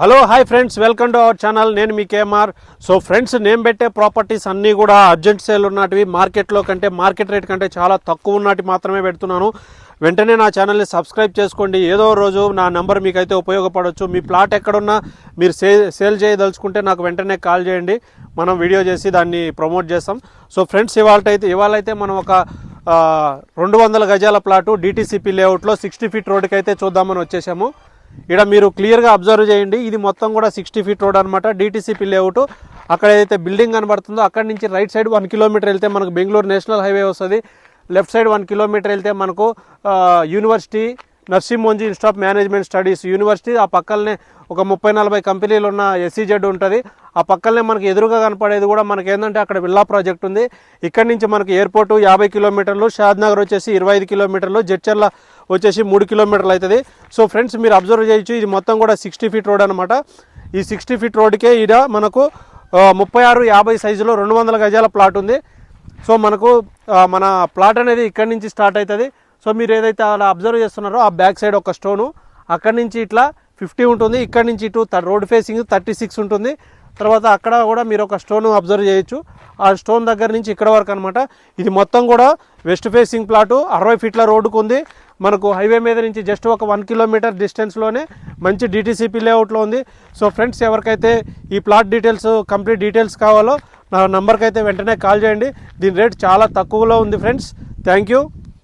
Hello hi friends welcome to our channel నేను మీ KMR. So friends నేను పెట్టే ప్రాపర్టీస్ అన్నీ కూడా అర్జెంట్ సేల్ ఉన్నటివి. మార్కెట్లో కంటే మార్కెట్ రేట్ కంటే చాలా తక్కువ ఉన్నటి మాత్రమే పెడుతున్నాను. వెంటనే నా ఛానల్ని సబ్స్క్రైబ్ చేసుకోండి. ఏదో రోజు నా నెంబర్ మీకైతే ఉపయోగపడవచ్చు మీ ప్లాట్ ఎక్కడున్నా మీరు సే సేల్ చేయదలుచుకుంటే నాకు వెంటనే కాల్ చేయండి. మనం వీడియో చేసి దాన్ని ప్రమోట్ చేస్తాం. సో ఫ్రెండ్స్ ఇవాళ అయితే ఇవాళ అయితే మనం ఒక రెండు వందల గజాల ప్లాటు డిటీసీపీ లేఅవుట్లో సిక్స్టీ ఫీట్ రోడ్డుకి అయితే చూద్దామని వచ్చేసాము. ఇక్కడ మీరు క్లియర్గా అబ్జర్వ్ చేయండి. ఇది మొత్తం కూడా సిక్స్టీ ఫీట్ రోడ్ అనమాట డిటీసీపీ లేఅవుట్ అక్కడ ఏదైతే బిల్డింగ్ కనబడుతుందో అక్కడ నుంచి రైట్ సైడ్ వన్ కిలోమీటర్ వెళ్తే మనకు బెంగళూరు నేషనల్ హైవే వస్తుంది. లెఫ్ట్ సైడ్ వన్ కిలోమీటర్ వెళ్తే మనకు university Narsee Monjee institute of management studies university ఆ పక్కనే ఒక ముప్పై నలభై కంపెనీలు ఉన్న ఎస్సీజెడ్ ఉంటుంది. ఆ పక్కనే మనకి ఎదురుగా కనపడేది కూడా మనకి ఏంటంటే అక్కడ విల్లా ప్రాజెక్ట్ ఉంది. ఇక్కడి నుంచి మనకి ఎయిర్పోర్ట్ యాభై కిలోమీటర్లు షాద్ నగర్ వచ్చేసి ఇరవై ఐదు కిలోమీటర్లు జడ్చర్ల వచ్చేసి మూడు కిలోమీటర్లు అవుతుంది సో ఫ్రెండ్స్ మీరు అబ్జర్వ్ చేయొచ్చు ఇది మొత్తం కూడా సిక్స్టీ ఫీట్ రోడ్ అనమాట ఈ సిక్స్టీ ఫీట్ రోడ్కే ఈడ మనకు ముప్పై ఆరు యాభై సైజులో రెండు వందల గజాల ప్లాట్ ఉంది. సో మనకు మన ప్లాట్ అనేది ఇక్కడి నుంచి స్టార్ట్ అవుతుంది సో మీరు ఏదైతే అలా అబ్జర్వ్ చేస్తున్నారో ఆ బ్యాక్ సైడ్ ఒక స్టోను. అక్కడి నుంచి ఇట్లా ఫిఫ్టీ ఉంటుంది ఇక్కడి నుంచి ఇటు రోడ్ ఫేసింగ్ థర్టీ సిక్స్ ఉంటుంది. తర్వాత అక్కడ కూడా మీరు ఒక స్టోన్ అబ్జర్వ్ చేయొచ్చు. ఆ స్టోన్ దగ్గర నుంచి ఇక్కడ వరకు అనమాట ఇది మొత్తం కూడా వెస్ట్ ఫేసింగ్ ప్లాటు అరవై ఫీట్ల రోడ్డుకు ఉంది. మనకు హైవే మీద నుంచి జస్ట్ ఒక వన్ కిలోమీటర్ డిస్టెన్స్లోనే మంచి డిటీసీపీ లేఅవుట్లో ఉంది. సో ఫ్రెండ్స్ ఎవరికైతే ఈ ప్లాట్ డీటెయిల్స్ కంప్లీట్ డీటెయిల్స్ కావాలో నా నంబర్కి అయితే వెంటనే కాల్ చేయండి. దీని రేట్ చాలా తక్కువలో ఉంది ఫ్రెండ్స్. Thank you.